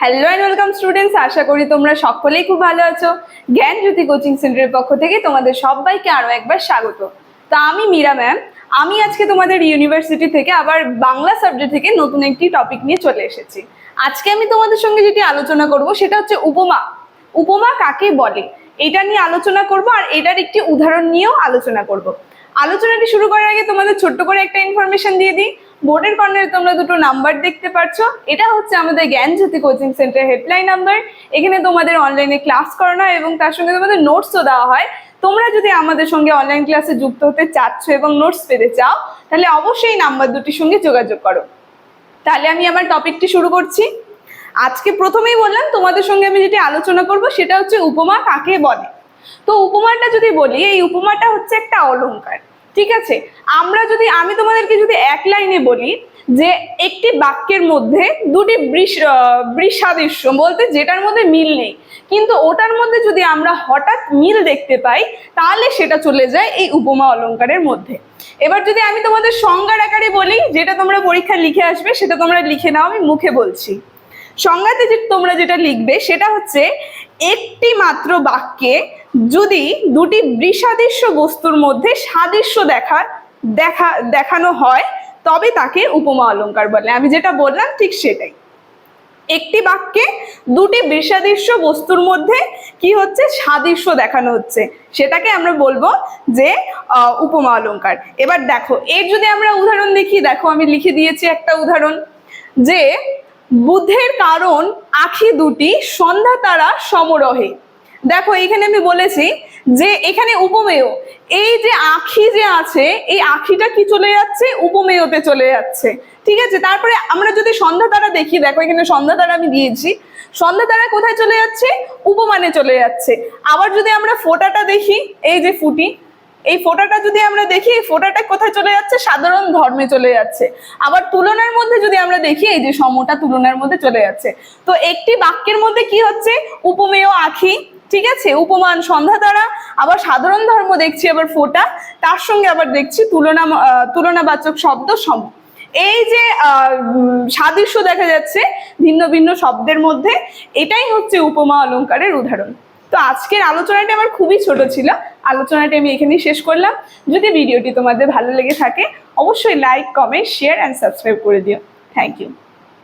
Hello and welcome students আশা করি তোমরা সকলেই খুব ভালো আছো। জ্ঞান জ্যোতি কোচিং সেন্টারের পক্ষ থেকে তোমাদের সবাইকে আরও একবার স্বাগত। তা আমি মীরা ম্যাম আমি আজকে তোমাদের ইউনিভার্সিটি থেকে আবার বাংলা সাবজেক্ট থেকে নতুন একটি টপিক নিয়ে চলে এসেছি। আজকে আমি তোমাদের সঙ্গে যেটি আলোচনা করব, সেটা হচ্ছে উপমা। উপমা কাকে বলে? এটা নিয়ে আলোচনা করব আর এটার একটি উদাহরণ নিয়েও আলোচনা করব। আলোচনাটি শুরু করার আগে তোমাদের ছোট্ট করে একটা ইনফরমেশন দিয়ে দিই। বোর্ডের কর্নারে তোমরা দুটো নাম্বার দেখতে পাচ্ছ এটা হচ্ছে আমাদের Gyan Jyoti coaching centre helpline number. এখানে তোমাদের অনলাইনে ক্লাস করানো হয় এবং তার সঙ্গে তোমাদের নোটসও দেওয়া হয়। তোমরা যদি আমাদের সঙ্গে অনলাইন ক্লাসে যুক্ত হতে চাচ্ছ এবং নোটস পেতে চাও, তাহলে অবশ্যই নাম্বার দুটির সঙ্গে যোগাযোগ করো। তাহলে আমি আমার টপিকটি শুরু করছি। আজকে প্রথমেই বললাম, তোমাদের সঙ্গে আমি যেটি আলোচনা করব সেটা হচ্ছে উপমা কাকে বলে? তো উপমাটা যদি বলি, এই উপমাটা হচ্ছে একটা অলংকার। ঠিক আছে? আমরা যদি, আমি তোমাদেরকে যদি এক লাইনে বলি যে একটি বাক্যের মধ্যে দুটি বৃষ বৃষাদৃশ্য বলতে যেটার মধ্যে মিল নেই, কিন্তু ওটার মধ্যে যদি আমরা হঠাৎ মিল দেখতে পাই, তাহলে সেটা চলে যায় এই উপমা অলঙ্কারের মধ্যে। এবার যদি আমি তোমাদের সংজ্ঞার আকারে বলি, যেটা তোমরা পরীক্ষায় লিখে আসবে, সেটা তোমরা লিখে নাও, আমি মুখে বলছি। সংজ্ঞাতে যে তোমরা যেটা লিখবে, সেটা হচ্ছে একটি মাত্র বাক্যে যদি দুটি বৃষাদৃশ্য বস্তুর মধ্যে সাদৃশ্য দেখার দেখা, দেখানো হয়, তবে তাকে উপমা অলঙ্কার বলে। আমি যেটা বললাম ঠিক সেটাই। একটি বাক্যে দুটি বৃষাদৃশ্য বস্তুর মধ্যে কি হচ্ছে? সাদৃশ্য দেখানো হচ্ছে। সেটাকে আমরা বলব যে উপমা অলঙ্কার এবার দেখো, এর যদি আমরা উদাহরণ দেখি, দেখো আমি লিখে দিয়েছি একটা উদাহরণ যে, বুদ্ধের কারণ আখি দুটি সন্ধ্যা তারা সমরহে। দেখো, এখানে আমি বলেছি যে এখানে উপমেয়, এই যে আখি যে আছে, এই আখিটা কি চলে যাচ্ছে? উপমেয়তে চলে যাচ্ছে। ঠিক আছে? তারপরে আমরা যদি সন্ধ্যা তারা দেখি, দেখো এখানে সন্ধ্যা তারা আমি দিয়েছি। সন্ধ্যা তারা কোথায় চলে যাচ্ছে? উপমানে চলে যাচ্ছে। আবার যদি আমরা ফোঁটাটা দেখি, এই যে ফুটি, এই ফোঁটাটা যদি আমরা দেখি, এই ফোঁটাটা কোথায় চলে যাচ্ছে? সাধারণ ধর্মে চলে যাচ্ছে। আবার তুলনার মধ্যে যদি আমরা দেখি, এই যে সমটা তুলনার মধ্যে চলে যাচ্ছে। তো একটি বাক্যের মধ্যে কি হচ্ছে? উপমেয়, আখি। ঠিক আছে? উপমান, সন্ধ্যা দ্বারা আবার সাধারণ ধর্ম দেখছি, আবার ফোঁটা। তার সঙ্গে আবার দেখছি তুলনা তুলনাবাচক শব্দ সম এই যে সাদৃশ্য দেখা যাচ্ছে ভিন্ন ভিন্ন শব্দের মধ্যে, এটাই হচ্ছে উপমা অলঙ্কারের উদাহরণ। তো আজকের আলোচনাটা আমার খুবই ছোট ছিল। আলোচনাটা আমি এখানেই শেষ করলাম। যদি ভিডিওটি তোমাদের ভালো লেগে থাকে, অবশ্যই like comment share and subscribe করে দিও। Thank you